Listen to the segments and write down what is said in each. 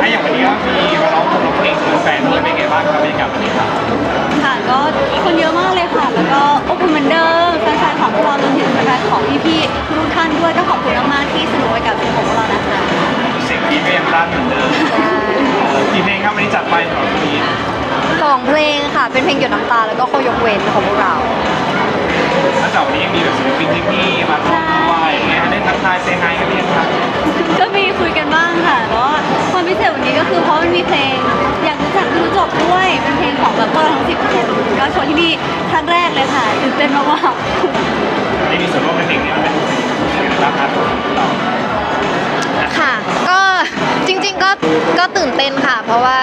ถ้าอย่างวันนี้มีมาร้องเพลงเพลงแฟนด้วยเป็นไงบ้างครับบรรยากาศวันนี้ครับค่ะก็คนเยอะมากเลยค่ะ แล้วก็อบอุ่นเหมือนเดิมแฟนๆของพวกเรารวถึงแฟนๆของพี่ๆทุกท่านด้วยก็ขอบคุณมากๆที่สนุกไปกับเพลงของวกเรานะคะเสียงพี่ก็ยังร่าเหมือนเดิมกี่เพลงครับวันนี้จัดไปสองเพลงสองเพลงค่ะ เป็นเพลงหยดน้ำตาแล้วก็โคยกเวนของพวกเราแล้วจากวันนี้ยังมีแบบศิลปินที่พี่มาร่วมด้ยอย่างเงี้ยได้ทักทายเซฮายกันหรืยังครับก็มีคุยกันบ้างค่ะแล้ว นนี้ก็คือเพราะมันมีเพลง อยากรู้จักรู้จบด้วยเป็นเพลงของแบบพวกเราทั้งสิบคนก็โชว์ที่นี่ครั้งแรกเลยค่ะตื่นเต้นมากๆได้มีส่วนร่วมในเพลงนี้มันเป็นยังไงบ้างครับเรา ค่ะ ก็จริงๆก็ก็ตื่นเต้นค่ะ เพราะว่า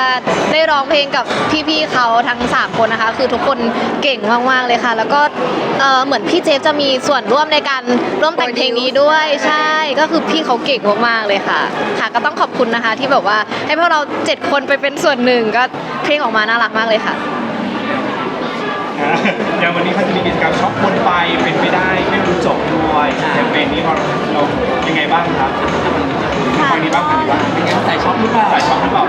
ร้องเพลงกับพี่ๆเขาทั้ง 3 คนนะคะ คือทุกคนเก่งมากๆเลยค่ะ แล้วก็เอ่อเหมือนพี่เจฟจะมีส่วนร่วมในการร่วมแต่งเพลงนี้ด้วยใช่ ก็คือพี่เขาเก่งมากๆเลยค่ะ ค่ะก็ต้องขอบคุณนะคะ ที่แบบว่าให้พวกเรา7คนไปเป็นส่วนหนึ่งก็เพลงออกมาน่ารักมากเลยค่ะอย่างวันนี้เขาจะมีกิจกรรมช็อปวนไปเป็นไม่ได้ไม่รู้จบด้วยแคมเปญนี้เราเรายังไงบ้างครับฟังนี้บ้างฟังนี้บ้างเป็นไงใส่ช็อปหรือเปล่าใส่ช็อปหรือเปล่า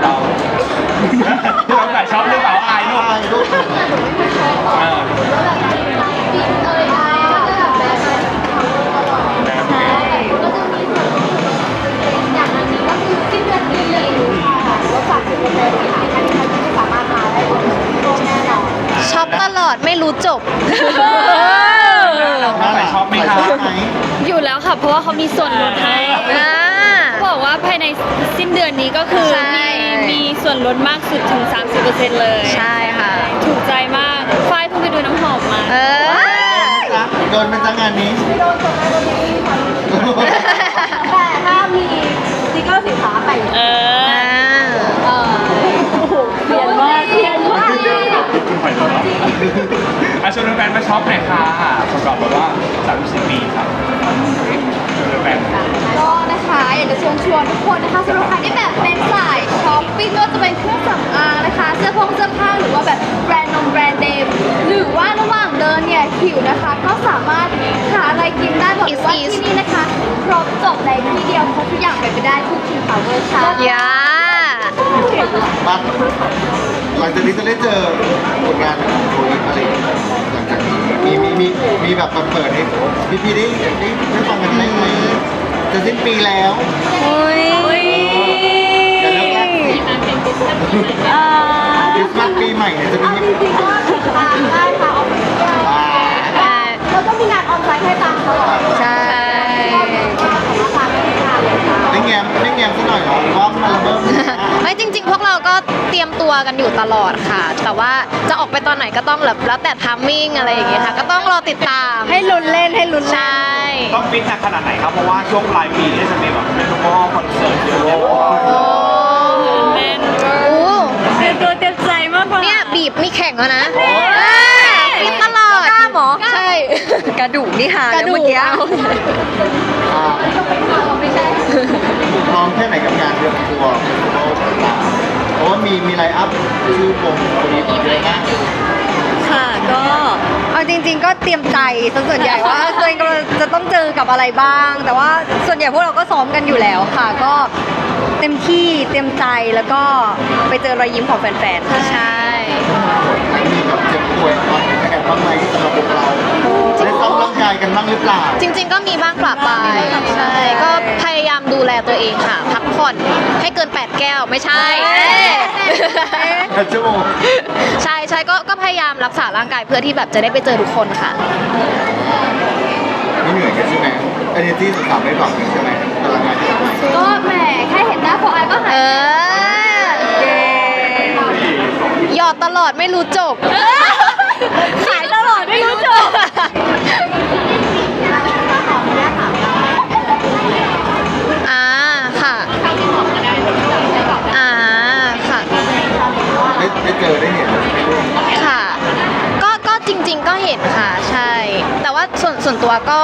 เราเรา เพราะว่าเขามีส่วนลดให้อ่า เขาบอกว่าภายในสิ้นเดือนนี้ก็คือใช่ มีมีส่วนลดมากสุดถึง 30%เลย ใช่ค่ะ ถูกใจมาก ฝ้ายเพิ่งไปดูน้ำหอมมา เออโดนเป็นจังงานนี้แต่ถ้ามีสติ๊กเกอร์สินค้าไปเออ อ่าเอ่อเขียนว่าเขียนว่าคุณหอยตัวเนาะอะชวนแฟนๆมาช็อปหน่อยค่ะสำหรับแบบว่า30ปีครับ ชวนแฟนๆก็นะคะอยากจะเชิญชวนทุกคนนะคะสำหรับใครที่แบบเป็นสายช้อปปิ้งไม่ว่าจะเป็นเครื่องสำอางนะคะเสื้อผงเสื้อผ้าหรือว่าแบบแบรนด์นมแบรนด์เดมหรือว่าระหว่างเดินเนี่ยหิวนะคะ ก็สามารถหาอะไรกินได้บอกเลยว่า Is- is ที่นี่นะคะครบจบในที่เดียวครบทุกอย่างเป็นไปได้ทุกคิวพาวเวอร์ค่ะยาบัตรหลังจากนี้จะได้เจอผลงานของโคอีอะไรหลังจากนี้ มีมีมีมีแบบมาเปิดให้พี่พี่ๆได้ได้ได้ฟังกันได้ไหมจะสิ้นปีแล้วอุ้ยอย่าเลิกแรกสิอ่าคริสต์มาสปีใหม่เนี่ยจะมีจริงๆก็ติดตามได้ค่ะออฟฟิเชียลอ่าอ่าแล้วก็มีงานออนไลน์ให้ตามตลอด ใช่ ได้แง้ม ได้แง้มสักหน่อยเหรอว่ามันเริ่มไม่จริง ๆ พวกเราก็เตรียมตัวกันอยู่ตลอดค่ะ แต่ว่าจะออกไปตอนไหนก็ต้องแบบแล้วแต่ทัมมิ่งอะไรอย่างเงี้ยค่ะ ก็ต้องรอติดตามให้ลุ้นเล่นให้ลุ้นใชเล่น่ ต้องฟิตหนักขนาดไหนครับ เพราะว่าช่วงปลายปีเนี่ยจะมีแบบเป็นทุกข้อคอนเสิร์ตเยอะแยะมากมายโอ้แน่นเวอโอ้ร์เตรียมตัวเตรียมใจมากกว่าเนี่ยบีบนี่แข่งแล้วนะฟิตตลอดหมอใช่ กระดูกนี่หากระดูกเอาอ่า พร้อมแค่ไหนกับงานเรื่องทัวเราต่าเพราะว่ามีมีไลน์อัพชื่อวงโคอีเยอะมากค่ะก็เอาจริง ๆ ก็เตรียมใจส่วนใหญ่ว่าตัวเองกำลังจะต้องเจอกับอะไรบ้าง แต่ว่าส่วนใหญ่พวกเราก็ซ้อมกันอยู่แล้วค่ะ ก็เต็มที่เตรียมใจแล้วก็ไปเจอรอยยิ้มของแฟนๆใช่มีแบบเจ็บป่วยตอนแข่งบ้างไหมสำหรับพวกเราได้ซ้อมร่างกายกันบ้างหรือเปล่า จริง ๆ ก็มีบ้างปรับไปใช่ก็พ ตัวเองค่ะ พักผ่อนให้เกิน 8 แก้วไม่ใช่เอ๊ะแปดชั่วโมงใช่ใช่ก็ก็พยายามรักษาร่างกายเพื่อที่แบบจะได้ไปเจอทุกคนค่ะ ไม่เหนื่อยกันใช่ไหมเอเนจีสุดสามไม่บอกกันใช่ไหมพลังงานที่ทำให้ก็แหมแค่เห็นหน้าพอไอก็หายเออหยอดตลอดไม่รู้จบ เจอได้เห็นค่ะ ก็ก็จริง ๆ ก็เห็นค่ะ ใช่ แต่ว่าส่วนส่วนตัวก็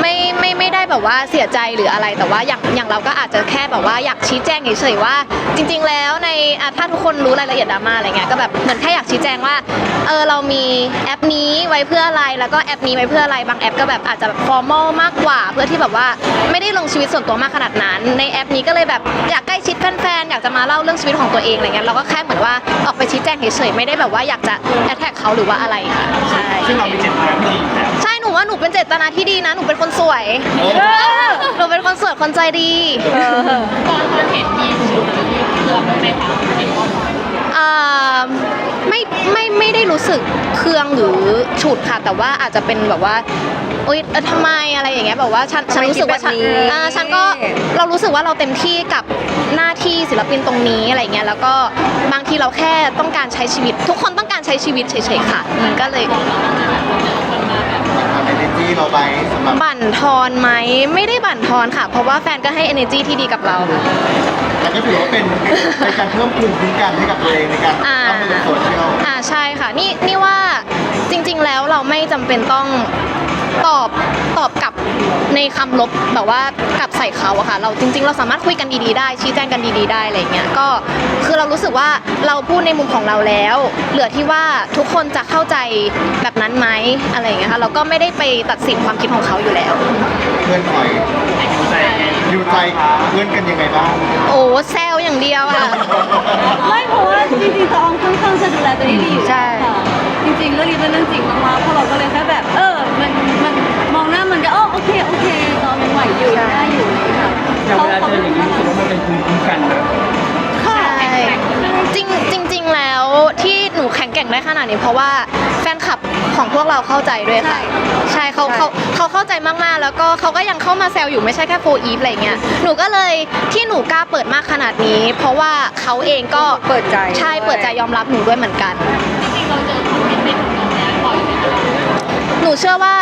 ไม่ไม่ไม่ แบบว่าเสียใจหรืออะไร แต่ว่าอย่างอย่างเราก็อาจจะแค่แบบว่าอยากชี้แจงเฉยๆว่า จริง ๆ แล้วในอะถ้าทุกคนรู้รายละเอียดดราม่าอะไรเงี้ยก็แบบเหมือนแค่อยากชี้แจงว่าเออเรามีแอปนี้ไว้เพื่ออะไรแล้วก็แอปนี้ไว้เพื่ออะไรบางแอปก็แบบอาจจะแบบฟอร์มอลมากกว่า เพื่อที่แบบว่าไม่ได้ลงชีวิตส่วนตัวมากขนาดนั้น ในแอปนี้ก็เลยแบบอยากใกล้ชิดแฟนๆอยากจะมาเล่าเรื่องชีวิตของตัวเองอะไรเงี้ยเราก็แค่เหมือนว่าออกไปชี้แจงเฉยๆไม่ได้แบบว่าอยากจะแอทแทกเขาหรือว่าอะไรค่ะใช่ ซึ่งเรามีเจตนาที่ดีอยู่แล้ว ว่าหนูเป็นเจตนาที่ดีนะ หนูเป็นคนสวย หนูเป็นคนสวยคนใจดี ตอนเห็นมีอ่าไม่ไม่ไม่ได้รู้สึกเคืองหรือฉุดค่ะ แต่ว่าอาจจะเป็นแบบว่าโอ๊ยเอ่อทำไมอะไรอย่างเงี้ยแบบว่าฉันฉันรู้สึกว่าฉันทำไมคิดแบบนี้ อ่าฉันก็เรารู้สึกว่าเราเต็มที่กับหน้าที่ศิลปินตรงนี้อะไรเงี้ยแล้วก็บางทีเราแค่ต้องการใช้ชีวิต ทุกคนต้องการใช้ชีวิตเฉยๆค่ะ มันก็เลยทำเอเนจีเราไปสำหรับบั่นทอนไหมไม่ได้บั่นทอนค่ะ เพราะว่าแฟนก็ให้ energy ที่ดีกับเราแต่ก็ถือว่าเป็นเป็นการเพิ่มภูมิคุ้มกันให้กับตัวเองในการอ่ารับมือกับโซเชียลอ่าใช่ค่ะ นี่นี่ว่าจริงๆแล้วเราไม่จำเป็นต้องตอบตอบกลับ ในคำลบแบบว่ากลับใส่เขาอะค่ะ เราจริง ๆ เราสามารถคุยกันดีๆได้ ชี้แจงกันดีๆได้อะไรเงี้ยก็คือเรารู้สึกว่าเราพูดในมุมของเราแล้ว เหลือที่ว่าทุกคนจะเข้าใจแบบนั้นไหมอะไรอย่างเงี้ยค่ะเราก็ไม่ได้ไปตัดสินความคิดของเขาอยู่แล้ว เพื่อนคอยดูใจยังไงดูใจเพื่อนกันยังไงบ้างโอ้แซวอย่างเดียวอะไม่เพราะว่าจริงๆตองค่อนข้างจะดูแลตัวเองดีอยู่ใช่ค่ะจริงๆเรื่องนี้เป็นเรื่องจริงมากๆพวกเราก็เลยแค่แบบ เออ มันมันมองหน้ามันก็อ๋อ โอเคโอเคตองยังไหวอยู่ได้อยู่เลยค่ะอย่างเวลาเจออย่างนี้รู้สึกว่ามันเป็นภูมิคุ้มกันนะใช่จริงจริง ๆ แล้วที่หนูแข็งแกร่งได้ขนาดนี้ เพราะว่าแฟนคลับของพวกเราเข้าใจด้วยค่ะ ใช่เขาเขาเขาเข้าใจมากๆ แล้วก็เขาก็ยังเข้ามาแซวอยู่ไม่ใช่แค่โฟอีฟอะไรเงี้ยหนูก็เลยที่หนูกล้าเปิดมากขนาดนี้ เพราะว่าเขาเองก็เปิดใจใช่เปิดใจยอมรับหนูด้วยเหมือนกันห นูเชื่อว่า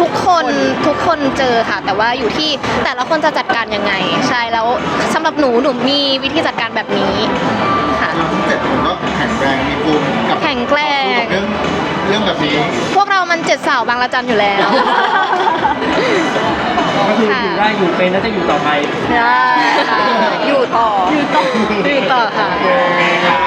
ทุกคนทุกคนเจอค่ะ แต่ว่าอยู่ที่แต่ละคนจะจัดการยังไง ใช่แล้วสำหรับหนูหนูมีวิธีจัดการแบบนี้ค่ะเราทั้งเจ็ดคนก็แข็งแรงมีภูมิกับแข็งแกร่งต่อสู้กับเรื่องเรื่องแบบนี้พวกเรามันเจ็ดสาวบางระจันอยู่แล้วก็คืออยู่ได้อยู่เป็นแล้วจะอยู่ต่อไปได้ค่ะอยู่ต่ออยู่ต่ออยู่ต่อค่ะโอเคครับ